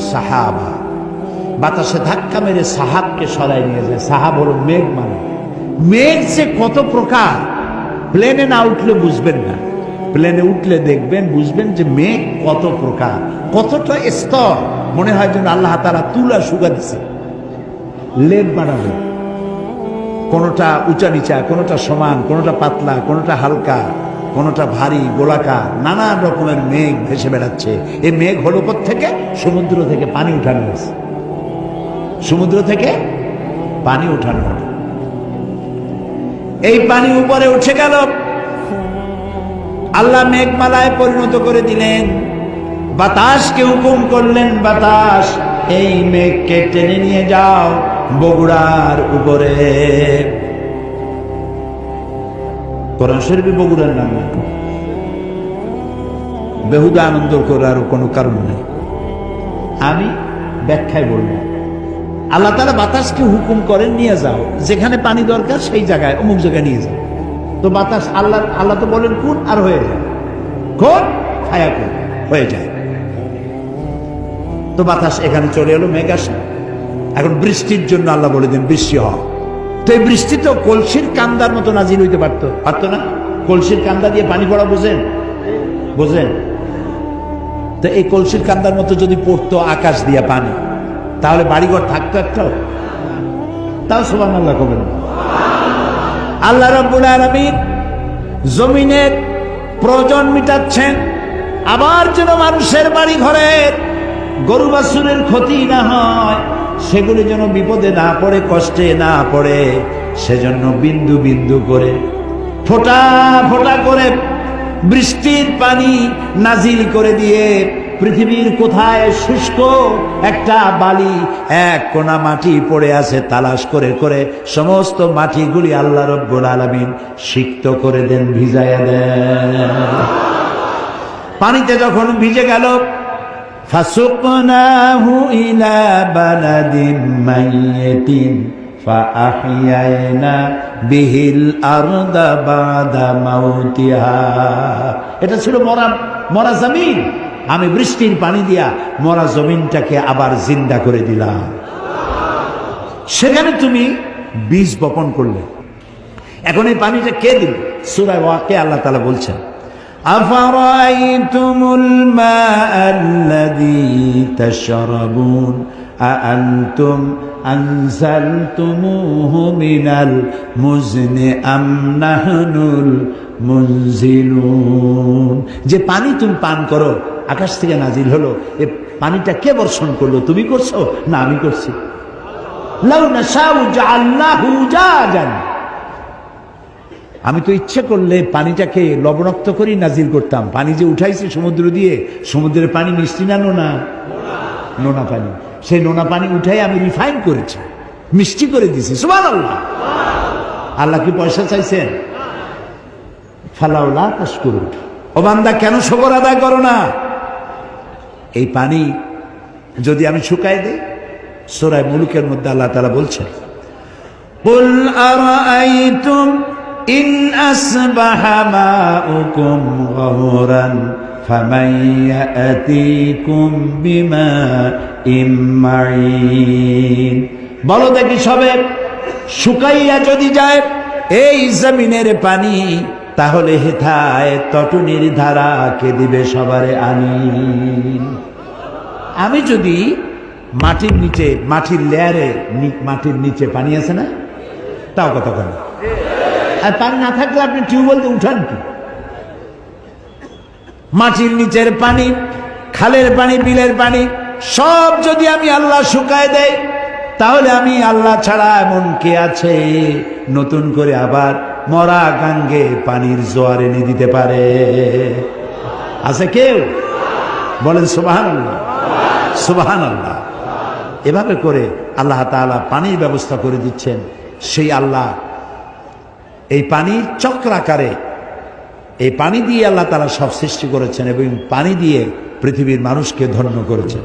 সাহাবা। বাতাসে ধাক্কা মেরে সাহাবকে সরাই নিয়ে যায়। সাহাব হলো মেঘ মানে। মেঘ যে কত প্রকার। প্লেনে না উঠলে বুঝবেন না। প্লেনে উঠলে দেখবেন, বুঝবেন যে মেঘ কত প্রকার। কতটা স্তর। মনে হয় যেন আল্লাহ তারা তুলা শুকা দিছে। লেপ বানাবে। কোনোটা উঁচা নিচা, কোনোটা সমান, কোনোটা পাতলা, কোনোটা হালকা। কোনোটা ভারী, গোলাকার নানান রকমের মেঘ ভেসে বেড়াচ্ছে। এই মেঘ হলো থেকে সমুদ্র থেকে পানি উঠানো হয়েছে। সমুদ্র থেকে পানি উঠানো এই পানি উপরে উঠে গেল। আল্লাহ মেঘমালায় পরিণত করে দিলেন। বাতাসকে হুকুম করলেন, বাতাস, এই মেঘকে টেনে নিয়ে যাও বগুড়ার উপরে। কোরআন শরীফে বগুড়ার নাম। বেহুদা আনন্দ করার কোনো কারণ নেই। আমি ব্যাখ্যায় বলব, আল্লাহ তালা বাতাসকে হুকুম করেন, নিয়ে যাও। যেখানে পানি দরকার, সেই জায়গায়, অমুক জায়গায় নিয়ে যাও। তো বাতাস আল্লাহ আল্লাহ তো বলেন কোন আর হয়ে যায়। কোন ছায়া কোন হয়ে যায়। তো বাতাস এখানে চলে এলো মেঘ আসে এখন বৃষ্টির জন্য আল্লাহ বলে দেন, বৃষ্টি হ। তো এই বৃষ্টি তো কলসির কান্দার মতো নাজিল হইতে পারতো। পারতো না? কলসির কান্দা দিয়ে পানি পড়া বোঝেন? বোঝেন? তো এই কলসির কান্দার মতো যদি পড়তো আকাশ দিয়া পানি, তাহলে বাড়িঘর থাকতো একটা তাও সোমান আল্লাহ কবেন আল্লাহ রব্বুল আলমিন জমিনের প্রয়োজন মিটাচ্ছেন, আবার যেন মানুষের বাড়ি ঘরের গরু বাছুরের ক্ষতি না হয়। সেগুলি যেন বিপদে না পড়ে, কষ্টে না পড়ে, সেজন্য বিন্দু বিন্দু করে, ফোটা ফোটা করে বৃষ্টির পানি নাজিল করে দিয়ে পৃথিবীর কোথায় শুষ্ক একটা বালি এক কোনা মাটি পড়ে আছে, তালাশ করে করে সমস্ত মাটিগুলি আল্লাহ রব্বুল আলমিন সিক্ত করে দেন, ভিজাইয়া দেন। পানিতে যখন ভিজে গেল فسقناه إلى بلد ميت فأحيينا به الأرض بعد موتها এটা ছিল মরা মরা জমিন আমি বৃষ্টির পানি দিয়া মরা জমিনটাকে আবার জিন্দা করে দিলাম সেখানে তুমি বীজ বপন করলে এখন এই পানিটা কে দিল সুরায় ওয়াকে আল্লাহ তালা বলছেন أفرأيتم الماء الذي تشربون أأنتم أنزلتموه من المزن أم نحن المنزلون যে পানি তুমি পান করো আকাশ থেকে নাজিল হলো এ পানিটা কে বর্ষণ করলো তুমি করছো না আমি করছি লাউ নাশাউ জাআলনাহু জাজান আমি তো ইচ্ছে করলে পানিটাকে লবণাক্ত করেই নাজিল করতাম পানি যে উঠাইছি সমুদ্র দিয়ে সমুদ্রের পানি মিষ্টি না নোনা নোনা পানি সেই নোনা পানি উঠাই আমি রিফাইন করেছি মিষ্টি করে দিছি সুমান আল্লাহ আল্লাহ কি পয়সা চাইছেন ফালাউলা কাজ করুন ও বান্দা কেন শকর আদায় করো না এই পানি যদি আমি শুকাই দেই সোরাই মুলুকের মধ্যে আল্লাহ তালা বলছেন قل أرأيتم إن أصبح ماؤكم غورا فمن يأتيكم بماء معين বলো দেখি সবে শুকাইয়া যদি যায় এই জমিনের পানি তাহলে হেথায় তটনির ধারা কে দিবে সবারে আনি আমি যদি মাটির নিচে মাটির লেয়ারে মাটির নিচে পানি আছে না তাও কতক্ষণ আর পানি না থাকলে আপনি টিউবওয়েল দিয়ে উঠান কি? মাটির নিচের পানি, খালের পানি, বিলের পানি, সব যদি আমি আল্লাহ শুকায় দেয় তাহলে আমি আল্লাহ ছাড়া এমন কে আছে? নতুন করে আবার মরা গাঙ্গে পানির জোয়ার এনে দিতে পারে। আছে কেউ? বলেন সুবাহান আল্লাহ সুবাহান আল্লাহ এভাবে করে আল্লাহ তাআলা পানির ব্যবস্থা করে দিচ্ছেন। সেই আল্লাহ এই পানি চক্রাকারে, এই পানি দিয়ে আল্লাহ তারা সব সৃষ্টি করেছেন এবং পানি দিয়ে পৃথিবীর মানুষকে ধন্য করেছেন।